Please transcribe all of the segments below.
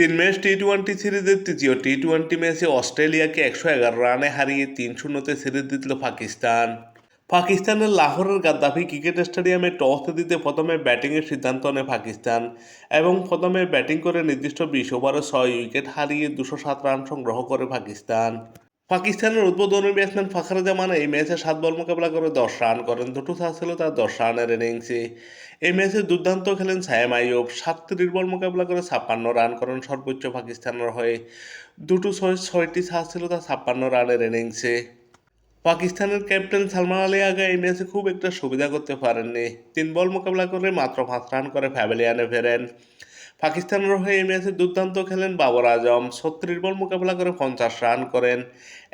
তিন match T twenty সিরিজের তৃতীয় টি টোয়েন্টি ম্যাচে অস্ট্রেলিয়াকে একশো এগারো রানে হারিয়ে তিন শূন্যতে সিরিজ দিল পাকিস্তান। পাকিস্তানের লাহোরের গাদ্দাফি ক্রিকেট স্টেডিয়ামে টস দিতে প্রথমে ব্যাটিংয়ের সিদ্ধান্ত নেয় পাকিস্তান এবং প্রথমে ব্যাটিং করে নির্দিষ্ট বিশ ওভারে ছয় উইকেট হারিয়ে দুশো সাত রান সংগ্রহ করে পাকিস্তান। পাকিস্তানের উদ্বোধনী ব্যাটসম্যান ফাখর জামান এই ম্যাচে সাত বল মোকাবেলা করে দশ রান করেন। দুটো চার ছিল তার দশ রানের ইনিংসে এই ম্যাচে দুর্দান্ত খেলেন সায়েম আইয়ুব। সাতত্রিশ বল মোকাবেলা করে ছাপ্পান্ন রান করেন সর্বোচ্চ পাকিস্তানের হয়ে। দুটো ছয়, ছয়টি চার ছিল তার ছাপ্পান্ন রানের ইনিংসে পাকিস্তানের ক্যাপ্টেন সালমান আলী আগা এই ম্যাচে খুব একটা সুবিধা করতে পারেননি। তিন বল মোকাবেলা করে মাত্র পাঁচ রান করে প্যাভিলিয়ানে ফেরেন পাকিস্তানের হয়ে এই ম্যাচে দুর্দান্ত খেলেন বাবর আজম। ছত্রিশ বল মোকাবেলা করে পঞ্চাশ রান করেন।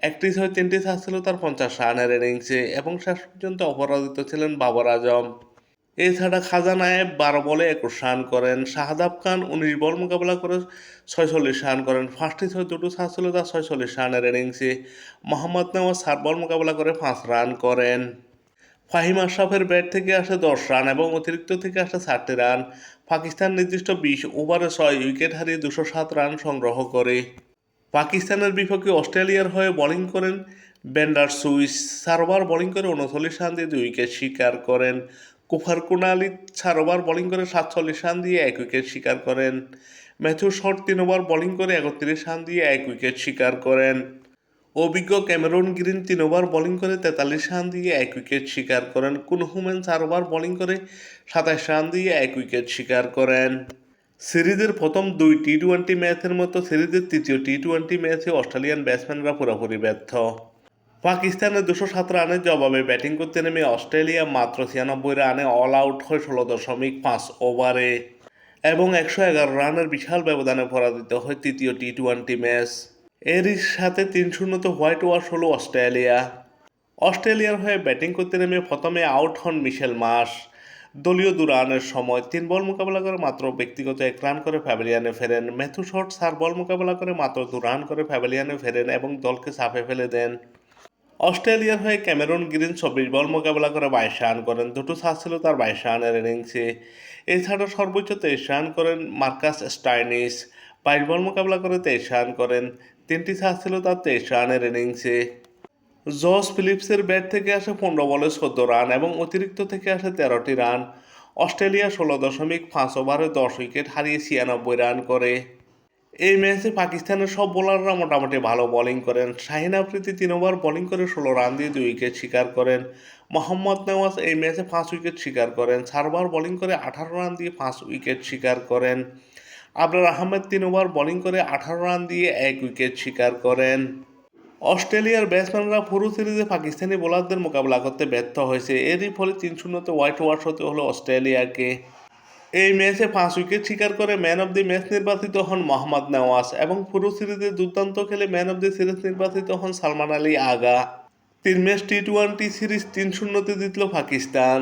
একটি ছয় তিনটি চার ছিল তার পঞ্চাশ রানের ইনিংসে এবং শেষ পর্যন্ত অপরাজিত ছিলেন বাবর আজম। এছাড়া খাজা নায়েব বারো বলে একুশ রান করেন। শাহাদাব খান উনিশ বল মোকাবেলা করে ছয়চল্লিশ রান করেন। ফার্স্টে ছয় দুটো চার ছিল তার ছয়চল্লিশ রানের ইনিংসে। মোহাম্মদ নেওয়াজ সাত বল মোকাবেলা করে পাঁচ রান করেন। ফাহিম আশরাফের ব্যাট থেকে আসে দশ রান এবং অতিরিক্ত থেকে আসে ষাটটি রান। পাকিস্তান নির্দিষ্ট বিশ ওভারে ছয় উইকেট হারিয়ে দুশো সাত রান সংগ্রহ করে। পাকিস্তানের বিপক্ষে অস্ট্রেলিয়ার হয়ে বোলিং করেন বেন্ডার সুইস। ওভার বোলিং করে উনচল্লিশ রান দিয়ে দুই উইকেট শিকার করেন। কুফার কুনালি ওভার বোলিং করে সাতচল্লিশ রান দিয়ে এক উইকেট শিকার করেন। ম্যাথু শট তিন ওভার বোলিং করে একত্রিশ রান দিয়ে এক উইকেট শিকার করেন। অভিজ্ঞ ক্যামেরন গ্রিন তিন ওভার বোলিং করে তেতাল্লিশ রান দিয়ে এক উইকেট শিকার করেন। কুনহুমেন চার ওভার বোলিং করে সাতাশ রান দিয়ে এক উইকেট শিকার করেন। সিরিজের প্রথম দুই টি টোয়েন্টি ম্যাচের মতো সিরিজের তৃতীয় টি টোয়েন্টি ম্যাচে অস্ট্রেলিয়ান ব্যাটসম্যানরা পুরোপুরি ব্যর্থ। পাকিস্তানের দুশো সাত রানের জবাবে ব্যাটিং করতে নেমে অস্ট্রেলিয়া মাত্র ছিয়ানব্বই রানে অল আউট হয় ষোলো দশমিক পাঁচ ওভারে এবং একশো এগারো রানের বিশাল ব্যবধানে পরাজিত হয় তৃতীয় টি টোয়েন্টি ম্যাচ। এরই সাথে তিন শূন্যতে হোয়াইট ওয়াশ হলো অস্ট্রেলিয়া। অস্ট্রেলিয়ার হয়ে ব্যাটিং করতে নেমে প্রথমে আউট হন মিশেল মাস দলীয় দু রানের সময় তিন বল মোকাবেলা করে মাত্র ব্যক্তিগত এক রান করে প্যাভিলিয়ানে ফেরেন। ম্যাথু শট চার বল মোকাবেলা করে মাত্র দু রান করে প্যাভিলিয়ানে ফেরেন এবং দলকে চাপে ফেলে দেন। অস্ট্রেলিয়ার হয়ে ক্যামেরন গ্রিন চব্বিশ বল মোকাবেলা করে বাইশ রান করেন। দুটো ছাড় ছিল তার বাইশ রানের ইনিংসে। এছাড়া সর্বোচ্চ তেইশ রান করেন মার্কাস স্টাইনিস। বাইশ বল মোকাবেলা করে তেইশ রান করেন। তিনটি ছাড় ছিল তার তেইশ রানের ইনিংসে। জস ফিলিপসের ব্যাট থেকে আসে পনেরো বলে চোদ্দ রান এবং অতিরিক্ত থেকে আসে তেরোটি রান। অস্ট্রেলিয়া ষোলো দশমিক পাঁচ ওভারে দশ উইকেট হারিয়ে ছিয়ানব্বই রান করে। এই ম্যাচে পাকিস্তানের সব বোলাররা মোটামুটি ভালো বোলিং করেন। শাহিন আফ্রিদি তিন ওভার বোলিং করে ষোলো রান দিয়ে দুই উইকেট শিকার করেন। মোহাম্মদ নেওয়াজ এই ম্যাচে পাঁচ উইকেট শিকার করেন। চারবার বোলিং করে আঠারো রান দিয়ে পাঁচ উইকেট শিকার করেন। আবরার আহমেদ তিন ওভার বোলিং করে আঠারো রান দিয়ে এক উইকেট শিকার করেন। অস্ট্রেলিয়ার ব্যাটসম্যানরা পুরো সিরিজে পাকিস্তানি বোলারদের মোকাবেলা করতে ব্যর্থ হয়েছে। এরই ফলে তিন শূন্যতে হোয়াইট ওয়াশ হতে হলো অস্ট্রেলিয়াকে। এই ম্যাচে পাঁচ উইকেট শিকার করে ম্যান অব দি ম্যাচ নির্বাচিত হন মোহাম্মদ নওয়াজ এবং পুরো সিরিজে দুর্দান্ত খেলে ম্যান অব দি সিরিজ নির্বাচিত হন সালমান আলী আগা। তিন ম্যাচ টি টোয়েন্টি সিরিজ তিন শূন্যতে জিতল পাকিস্তান।